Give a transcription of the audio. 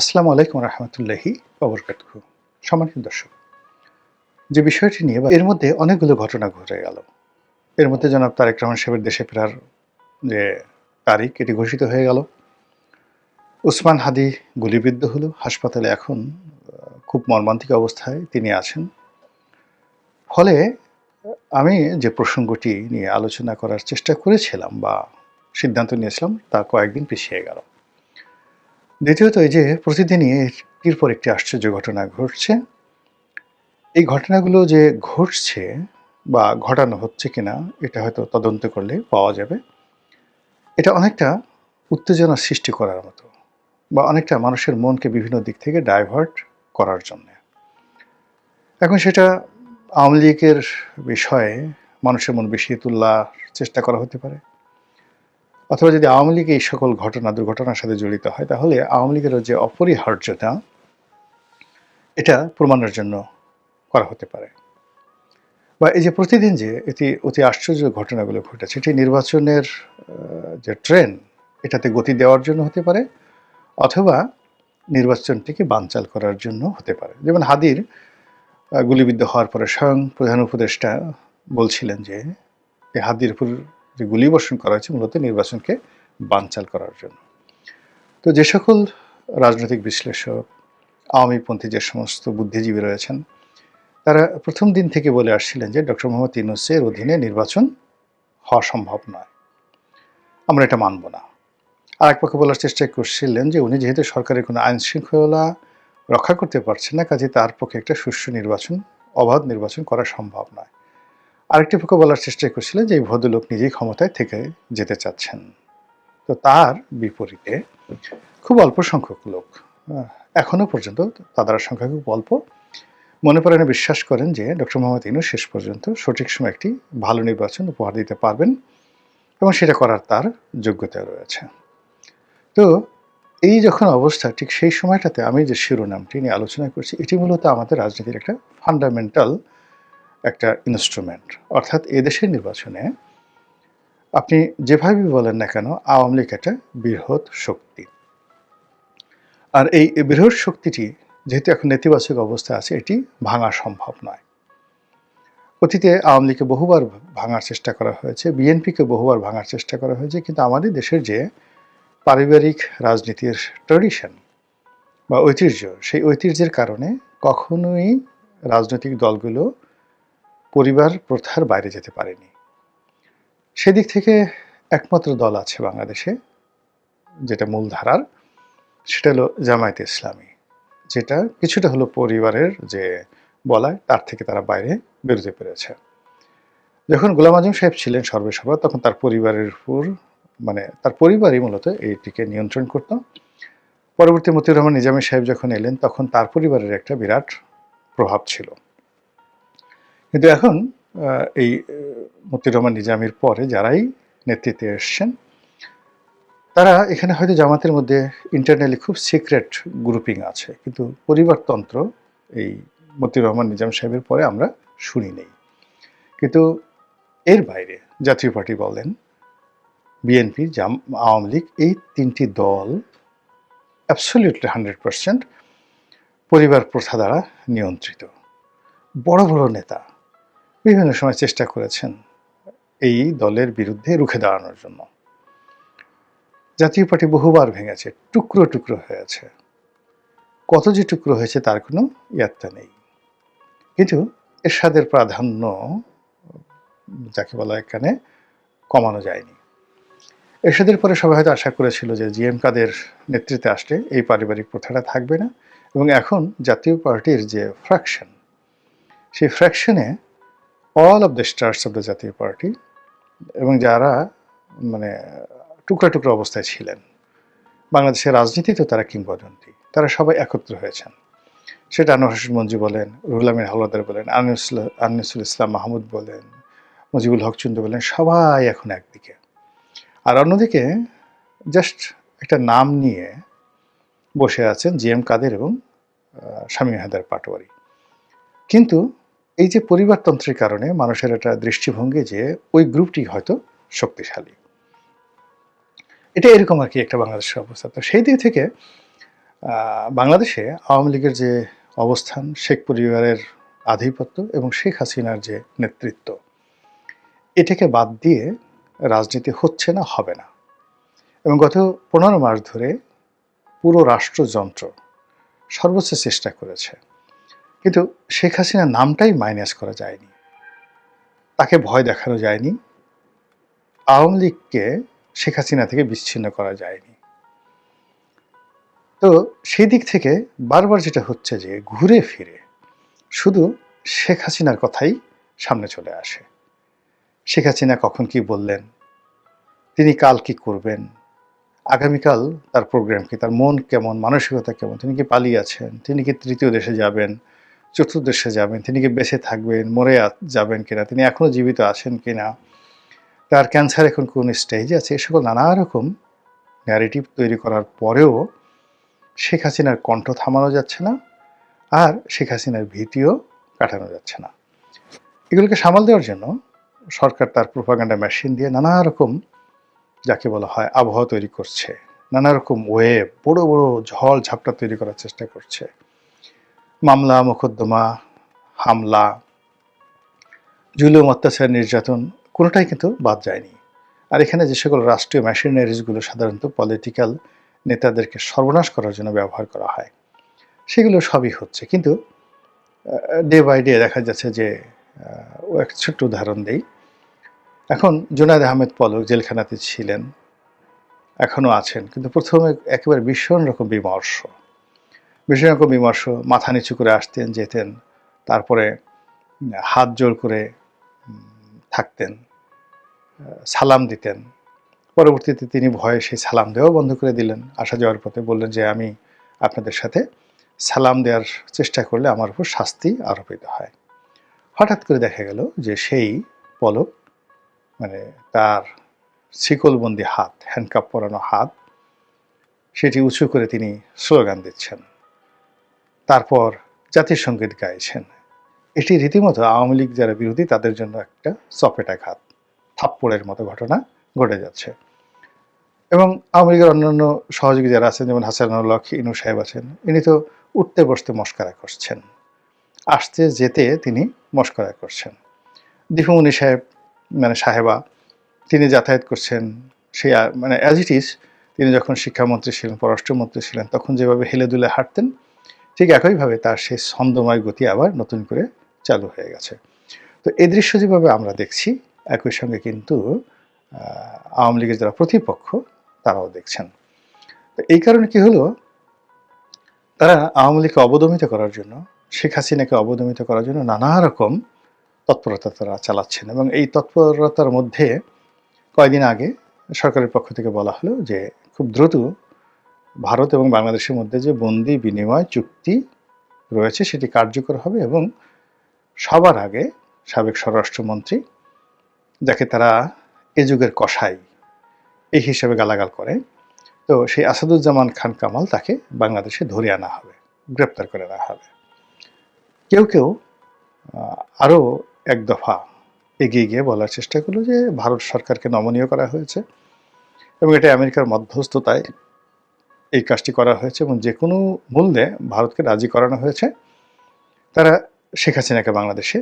আসসালামু আলাইকুম রহমতুল্লাহি অবরকাত সম্মানিত দর্শক, যে বিষয়টি নিয়ে এর মধ্যে অনেকগুলো ঘটনা ঘটে গেল। এর মধ্যে জনাব তারেক রহমান সাহেবের দেশে ফেরার যে তারিখ, এটি ঘোষিত হয়ে গেল। উসমান হাদি গুলিবিদ্ধ হলো। হাসপাতালে এখন খুব মর্মান্তিক অবস্থায় তিনি আছেন। ফলে আমি যে প্রসঙ্গটি নিয়ে আলোচনা করার চেষ্টা করেছিলাম বা সিদ্ধান্ত নিয়েছিলাম, তা কয়েকদিন পিছিয়ে গেল। দ্বিতীয়ত এই যে প্রতিদিনই একটির পর একটি আশ্চর্য ঘটনা ঘটছে। এই ঘটনাগুলো যে ঘটছে বা ঘটানো হচ্ছে কিনা, এটা হয়তো তদন্ত করলে পাওয়া যাবে। এটা অনেকটা উত্তেজনা সৃষ্টি করার মতো বা অনেকটা মানুষের মনকে বিভিন্ন দিক থেকে ডাইভার্ট করার জন্য। এখন সেটা আওয়ামী লীগের বিষয়ে মানুষের মন বেশি তোলার চেষ্টা করা হতে পারে। অথবা যদি আওয়ামী লীগ এই সকল ঘটনা, দুর্ঘটনার সাথে জড়িত হয়, তাহলে আওয়ামী লীগের যে অপরিহার্যতা, এটা প্রমাণের জন্য করা হতে পারে। বা এই যে প্রতিদিন যে এটি অতি আশ্চর্য ঘটনাগুলো ঘটেছে এটি নির্বাচনের যে ট্রেন, এটাতে গতি দেওয়ার জন্য হতে পারে, অথবা নির্বাচনটিকে বানচাল করার জন্য হতে পারে। যেমন হাদির গুলিবিদ্ধ হওয়ার পরে স্বয়ং প্রধান উপদেষ্টা বলছিলেন যে এই হাদির উপর যে গুলিবর্ষণ করা হয়েছে, মূলত নির্বাচনকে বানচাল করার জন্য। তো যে সকল রাজনৈতিক বিশ্লেষক, আওয়ামীপন্থী যে সমস্ত বুদ্ধিজীবী রয়েছেন, তারা প্রথম দিন থেকে বলে আসছিলেন যে ডক্টর মোহাম্মদ ইউনুসের অধীনে নির্বাচন হওয়া সম্ভব নয়। আমরা এটা মানব না। আর এক পক্ষে বলার চেষ্টা করছিলেন যে উনি যেহেতু সরকারের কোনো আইন শৃঙ্খলা রক্ষা করতে পারছেন না, কাজে তার পক্ষে একটা সুষ্ঠু নির্বাচন, অবাধ নির্বাচন করা সম্ভব নয়। আরেকটি পক্ষ বলার চেষ্টা করছিলেন যে এই ভদ্রলোক নিজেই ক্ষমতায় থেকে যেতে চাচ্ছেন। তো তার বিপরীতে খুব অল্প সংখ্যক লোক আহ, এখনও পর্যন্ত তাদের সংখ্যা খুব অল্প। মনে প্রাণে বিশ্বাস করেন যে ডক্টর মোহাম্মদ ইনু শেষ পর্যন্ত সঠিক সময় একটি ভালো নির্বাচন উপহার দিতে পারবেন এবং সেটা করার তার যোগ্যতা রয়েছে। তো এই যখন অবস্থা ঠিক সেই সময়টাতে আমি যে শিরোনামটি নিয়ে আলোচনা করছি এটি মূলত আমাদের রাজনীতির একটা ফান্ডামেন্টাল একটা ইনস্ট্রুমেন্ট অর্থাৎ এদেশের নির্বাচনে আপনি যেভাবে বলেন না কেন, আওয়ামী লীগ একটা বৃহৎ শক্তি। আর এই বৃহৎ শক্তিটি যেহেতু এখন নেতিবাচক অবস্থা আছে, এটি ভাঙা সম্ভব নয়। অতীতে আওয়ামী লীগকে বহুবার ভাঙার চেষ্টা করা হয়েছে, বিএনপিকে বহুবার ভাঙার চেষ্টা করা হয়েছে, কিন্তু আমাদের দেশের যে পারিবারিক রাজনীতির ট্রেডিশন বা ঐতিহ্য, সেই ঐতিহ্যের কারণে কখনোই রাজনৈতিক দলগুলো পরিবার প্রথার বাইরে যেতে পারেনি। সেদিক থেকে একমাত্র দল আছে বাংলাদেশে, যেটা মূলধারার সেটা হলো জামায়াতে ইসলামী, যেটা কিছুটা হলো পরিবারের যে বলায় তার থেকে তারা বাইরে বেরোতে পেরেছে। যখন গোলাম আজম সাহেব ছিলেন সর্বেসর্বা তখন তার পরিবারের উপর মানে তার পরিবারই মূলত এইটিকে নিয়ন্ত্রণ করত। পরবর্তী মতিউর রহমান নিজামী সাহেব যখন এলেন, তখন তার পরিবারের একটা বিরাট প্রভাব ছিল। কিন্তু এখন এই আহ, মতিউর রহমান নিজামীর পরে যারাই নেতৃত্বে এসছেন তারা এখানে হয়তো জামাতের মধ্যে ইন্টারনালি খুব সিক্রেট গ্রুপিং আছে কিন্তু পরিবারতন্ত্র এই মতিউর রহমান নিজাম সাহেবের পরে আমরা শুনি নেই। কিন্তু এর বাইরে জাতীয় পার্টি বলেন বিএনপি জাম আওয়ামী লীগ এই তিনটি দল অ্যাবসলিউটলি হান্ড্রেড পার্সেন্ট পরিবার প্রথা দ্বারা নিয়ন্ত্রিত। বড় বড় নেতা বিভিন্ন সময় চেষ্টা করেছেন এই দলের বিরুদ্ধে রুখে দাঁড়ানোর জন্য। জাতীয় পার্টি বহুবার ভেঙেছে, টুকরো টুকরো হয়েছে। কত যে টুকরো হয়েছে তার কোনো ইয়াত্তা নেই। কিন্তু এরশাদের প্রাধান্য যাকে বলা এখানে কমানো যায়নি। এরশাদের পরে সবাই হয়তো আশা করেছিল যে জিএম কাদের নেতৃত্বে আসলে এই পারিবারিক প্রথাটা থাকবে না। এবং এখন জাতীয় পার্টির যে ফ্র্যাকশন সেই ফ্র্যাকশনে all of the stars of the Jatiya Party এবং যারা মানে টুকরা টুকরা অবস্থায় ছিলেন। বাংলাদেশের রাজনীতিতে তারা কিংবদন্তি। তারা সবাই একত্র হয়েছেন। সেটা আনোয়ার হোসেন মঞ্জু বলেন, রুহুল আমিন বলেন, আনিসুল আনিসুল ইসলাম মাহমুদ বলেন, মুজিবুল হক চন্দ্র বলেন, সবাই এখন একদিকে। আর অন্যদিকে জাস্ট একটা নাম নিয়ে বসে আছেন জি এম কাদের এবং শামীম হায়দার পাটোয়ারি। কিন্তু এই যে পরিবারতন্ত্রের কারণে মানুষের একটা দৃষ্টিভঙ্গি যে ওই গ্রুপটি হয়তো শক্তিশালী। এটা এরকম আর কি একটা বাংলাদেশের অবস্থা। তো সেই দিক থেকে বাংলাদেশে আওয়ামী লীগের যে অবস্থান, শেখ পরিবারের আধিপত্য এবং শেখ হাসিনার যে নেতৃত্ব, এটাকে বাদ দিয়ে রাজনীতি হচ্ছে না, হবে না। এবং গত পনেরো মাস ধরে পুরো রাষ্ট্রযন্ত্র সর্বোচ্চ চেষ্টা করেছে। কিন্তু শেখ হাসিনার নামটাই মাইনাস করা যায়নি। তাকে ভয় দেখানো যায়নি। আওয়ামী লীগকে শেখ হাসিনা থেকে বিচ্ছিন্ন করা যায়নি। তো সেই দিক থেকে বারবার যেটা হচ্ছে যে ঘুরে ফিরে শুধু শেখ হাসিনার কথাই সামনে চলে আসে। শেখ হাসিনা কখন কি বললেন? তিনি কাল কি করবেন? আগামীকাল তার প্রোগ্রাম কি? তার মন কেমন? মানসিকতা কেমন? তিনি কি পালিয়ে আছেন? তিনি কি তৃতীয় দেশে যাবেন? চতুর্থ দেশে যাবেন, তিনি কি বেঁচে থাকবেন, মরে যাবেন কিনা, তিনি এখনও জীবিত আছেন কিনা, তার ক্যান্সার এখন কোন স্টেজে আছে, এ সকল নানা রকম ন্যারেটিভ তৈরি করার পরেও শেখ হাসিনার কণ্ঠ থামানো যাচ্ছে না, আর শেখ হাসিনার ভীতিও কাটানো যাচ্ছে না। এগুলোকে সামাল দেওয়ার জন্য সরকার তার প্রোপাগান্ডা মেশিন দিয়ে নানা রকম যাকে বলা হয় আবহাওয়া তৈরি করছে, নানা রকম ওয়েব বড় বড় ঝড় ঝাপটা তৈরি করার চেষ্টা করছে। মামলা, মোকদ্দমা, হামলা, জুলুম, অত্যাচার, নির্যাতন, কোনোটাই কিন্তু বাদ যায়নি। আর এখানে যে সকল রাষ্ট্রীয় মেশিনারিজগুলো সাধারণত পলিটিক্যাল নেতাদেরকে সর্বনাশ করার জন্য ব্যবহার করা হয়, সেগুলো সবই হচ্ছে। কিন্তু ডে বাই ডে দেখা যাচ্ছে যে ও এক ছোট্ট উদাহরণ দেই। এখন জুনায়দ আহমেদ পলক জেলখানাতে ছিলেন এখনও আছেন, কিন্তু প্রথমে একেবারে ভীষণ রকম বিমর্ষ। রকম বিমর্ষ মাথা নিচু করে আসতেন, যেতেন, তারপরে হাত জোর করে থাকতেন সালাম দিতেন। পরবর্তীতে তিনি ভয়ে সেই সালাম দেওয়া বন্ধ করে দিলেন। আসা যাওয়ার পথে বললেন যে, আমি আপনাদের সাথে সালাম দেওয়ার চেষ্টা করলে আমার উপর শাস্তি আরোপিত হয়। হঠাৎ করে দেখা গেল যে, সেই পলক মানে তার শিকলবন্দি হাত হ্যান্ডকাপ পরানো হাত, সেটি উঁচু করে তিনি স্লোগান দিচ্ছেন। তারপর জাতীয় সংগীত গাইছেন এটি রীতিমতো আওয়ামী লীগ যারা বিরোধী, তাদের জন্য একটা চপেটাঘাত থাপ্পড়ের মতো ঘটনা ঘটে যাচ্ছে। এবং আওয়ামী লীগের অন্যান্য সহযোগী যারা আছেন, যেমন হাসানুল্লাহ, ইনু সাহেব আছেন, ইনি তো উঠতে বসতে মস্করা করছেন। আসতে যেতে তিনি মস্করা করছেন। দীপুমণি সাহেব মানে সাহেবা, তিনি যাতায়াত করছেন। আ- মানে অ্যাজ ইট ইজ তিনি যখন শিক্ষামন্ত্রী ছিলেন, পররাষ্ট্রমন্ত্রী ছিলেন, তখন যেভাবে হেলে দুলে হাঁটতেন ঠিক একইভাবে তার সেই ছন্দময় গতি আবার নতুন করে চালু হয়ে গেছে। তো এই দৃশ্য যেভাবে আমরা দেখছি, একই সঙ্গে কিন্তু আওয়ামী লীগের যারা প্রতিপক্ষ, তারাও দেখছেন। তো এই কারণে কি হলো? তারা আওয়ামী লীগকে অবদমিত করার জন্য, শেখ হাসিনাকে অবদমিত করার জন্য নানা রকম তৎপরতা তারা চালাচ্ছেন এবং এই তৎপরতার মধ্যে কয়েকদিন আগে সরকারের পক্ষ থেকে বলা হলো যে খুব দ্রুত ভারত এবং বাংলাদেশের মধ্যে যে বন্দি, বিনিময় চুক্তি রয়েছে, সেটি কার্যকর হবে এবং সবার আগে সাবেক স্বরাষ্ট্রমন্ত্রী, যাকে তারা এ যুগের কসাই এই হিসেবে গালাগাল করে, তো সেই আসাদুজ্জামান খান কামাল তাকে বাংলাদেশে ধরে আনা হবে, গ্রেপ্তার করে আনা হবে। কেউ কেউ আরও এক দফা এগিয়ে গিয়ে বলার চেষ্টা করল যে ভারত সরকারকে নমনীয় করা হয়েছে এবং এটা আমেরিকার মধ্যস্থতায় এই কাজটি করা হয়েছে এবং যে কোনো মূল্যে ভারতকে রাজি করানো হয়েছে। তারা শেখ হাসিনাকে বাংলাদেশে